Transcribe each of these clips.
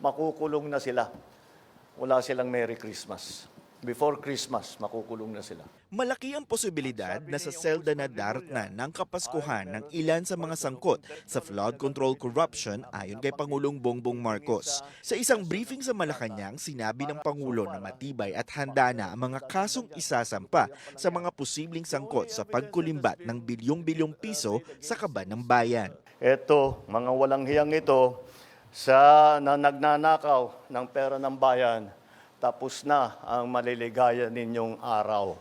makukulong na sila. Wala silang Merry Christmas. Before Christmas, makukulong na sila. Malaki ang posibilidad na sa selda na daratnan ng kapaskuhan ng ilan sa mga sangkot sa flood control corruption ayon kay Pangulong Bongbong Marcos. Sa isang briefing sa Malacanang, sinabi ng Pangulo na matibay at handa na ang mga kasong isasampa sa mga posibleng sangkot sa pagkulimbat ng bilyong-bilyong piso sa kaban ng bayan. Ito, mga walang hiyang ito, sa na nagnanakaw ng pera ng bayan, tapos na ang maliligaya ninyong araw.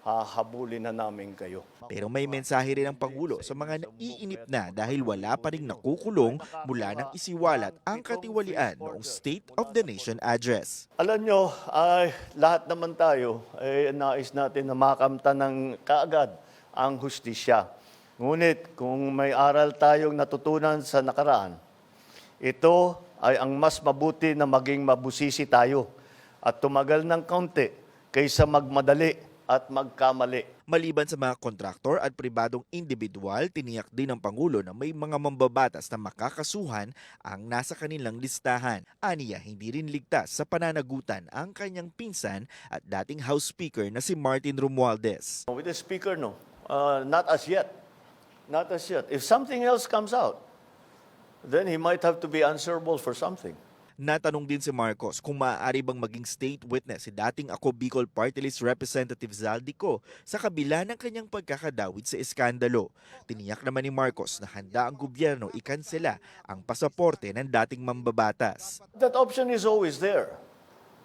Hahabulin na namin kayo. Pero may mensahe rin ang Pangulo sa mga naiinip na dahil wala pa rin nakukulong mula nang isiwalat ang katiwalian noong State of the Nation address. Alam nyo, ay, lahat naman tayo, ay, nais natin na makamta ng kaagad ang hustisya. Ngunit kung may aral tayong natutunan sa nakaraan, ito ay ang mas mabuti na maging mabusisi tayo at tumagal ng kaunti kaysa magmadali at magkamali. Maliban sa mga kontraktor at pribadong individual, tiniyak din ng Pangulo na may mga mambabatas na makakasuhan ang nasa kanilang listahan. Aniya, hindi rin ligtas sa pananagutan ang kanyang pinsan at dating House Speaker na si Martin Romualdez. With the speaker, no. Uh, not as yet. Not as yet. If something else comes out, then he might have to be answerable for something. Natanong din si Marcos kung maaari bang maging state witness si dating ako Bicol Party List Representative Zaldico sa kabila ng kanyang pagkakadawit sa iskandalo. Tiniyak naman ni Marcos na handa ang gobyerno ikansela ang pasaporte ng dating mambabatas. That option is always there,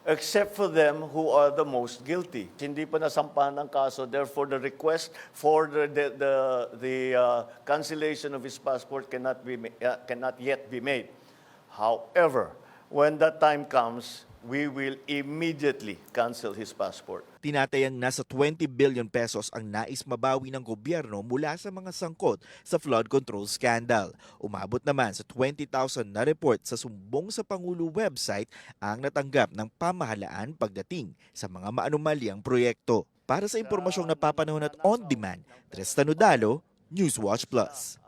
except for them who are the most guilty. Hindi pa nasampahan ng kaso, therefore the request for the, the, the, the uh, cancellation of his passport cannot, be, uh, cannot yet be made. However, when that time comes, we will immediately cancel his passport. Tinatayang nasa 20 billion pesos ang nais mabawi ng gobyerno mula sa mga sangkot sa flood control scandal. Umabot naman sa 20,000 na report sa sumbong sa Pangulo website ang natanggap ng pamahalaan pagdating sa mga maanumalyang proyekto. Para sa impormasyong napapanahon at on-demand, Tristan Udalo, Newswatch Plus.